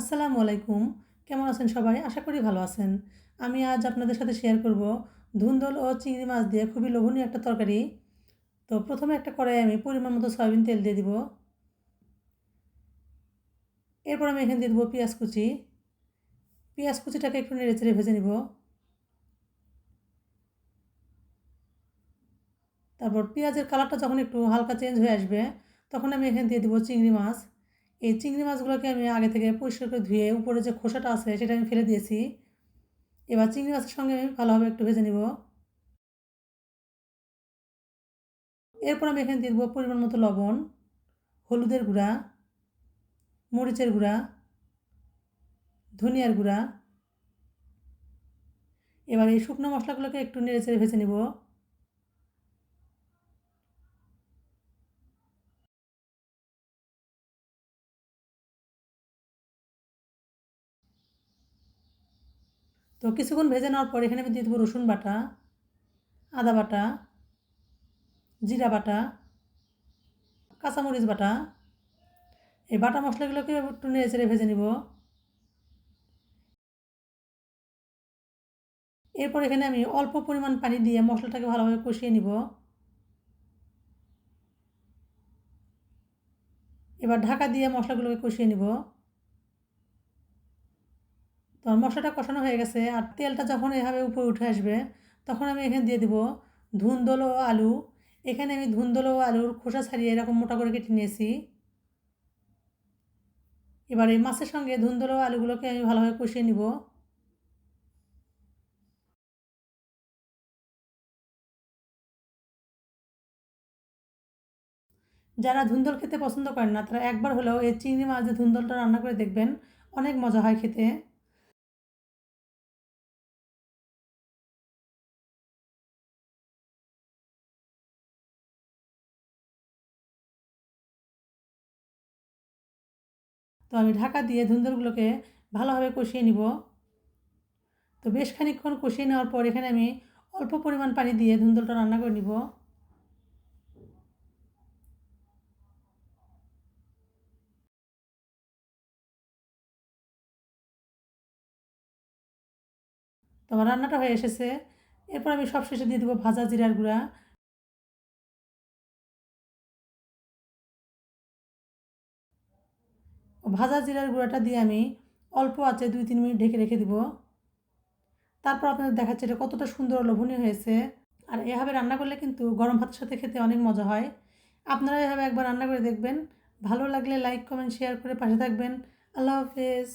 আসসালামু আলাইকুম। কেমন আছেন সবাই? আশা করি ভালো আছেন। আমি আজ আপনাদের সাথে শেয়ার করব ধুন্দল ও চিংড়ি মাছ দিয়ে খুবই লোভনীয় একটা তরকারি। তো প্রথমে একটা কড়াই আমি পরিমাণ মতো সয়াবিন তেল দিয়ে দিব। এরপর আমি এখানে দিয়ে দেবো পেঁয়াজ কুচি। পেঁয়াজ কুচিটাকে একটু নেড়ে চেড়ে ভেজে নিব। তারপর পেঁয়াজের কালারটা যখন একটু হালকা চেঞ্জ হয়ে আসবে, তখন আমি এখানে দিয়ে দেবো চিংড়ি মাছ। এই চিংড়ি মাছগুলোকে আমি আগে থেকে পরিষ্কার করে ধুয়ে উপরে যে খোসাটা আছে সেটা আমি ফেলে দিয়েছি। এবার চিংড়ি মাছের সঙ্গে আমি ভালোভাবে একটু ভেজে নিব। এরপর আমি এখানে দিয়ে পরিমাণ মতো লবণ, হলুদের গুঁড়া, মরিচের গুঁড়া, ধনিয়ার গুঁড়া। এবার এই শুকনো মশলাগুলোকে একটু নেড়ে চেড়ে ভেজে নেব। তো কিছুক্ষণ ভেজে নেওয়ার পর এখানে আমি দিয়ে দেবো রসুন বাটা, আদা বাটা, জিরা বাটা, কাঁচামরিচ বাটা। এই বাটা মশলাগুলোকে একটু নেড়ে চেড়ে ভেজে নিব। এরপর এখানে আমি অল্প পরিমাণ পানি দিয়ে মশলাটাকে ভালোভাবে কষিয়ে নিব। এবার ঢাকা দিয়ে মশলাগুলোকে কষিয়ে নিব। তো মশলাটা কষানো হয়ে গেছে আর তেলটা যখন এভাবে উপরে উঠে আসবে, তখন আমি এখানে দিয়ে দেবো ধুন্দল ও আলু। এখানে আমি ধুন্দল ও আলুর খোসা ছাড়িয়ে এরকম মোটা করে কেটে নিয়েছি। এবার এই মাছের সঙ্গে ধুন্দল ও আলুগুলোকে আমি ভালোভাবে কষিয়ে নিব। যারা ধুন্দল খেতে পছন্দ করেন না, তারা একবার হলেও এই চিংড়ি মাছ দিয়ে ধুন্দলটা রান্না করে দেখবেন, অনেক মজা হয় খেতে। তো আমি ঢাকা দিয়ে ধুন্দরগুলোকে ভালোভাবে কষিয়ে নিব। তো বেশ খানিকক্ষণ কষিয়ে নেওয়ার পর এখানে আমি অল্প পরিমাণ পানি দিয়ে ধুন্দলটা রান্না করে নিব। তো আমার রান্নাটা হয়ে এসেছে। এরপর আমি সব শেষে দিয়ে দেবো ভাজা জিরার গুঁড়া। ভাজা জিরার গুঁড়াটা দিয়ে আমি অল্প আছে দুই তিন মিনিট ঢেকে রেখে দিব। তারপর আপনাদের দেখাচ্ছে এটা কতটা সুন্দর লোভনীয় হয়েছে। আর এভাবে রান্না করলে কিন্তু গরম ভাতের সাথে খেতে অনেক মজা হয়। আপনারা এভাবে একবার রান্না করে দেখবেন। ভালো লাগলে লাইক, কমেন্ট, শেয়ার করে পাশে থাকবেন। আল্লাহ হাফেজ।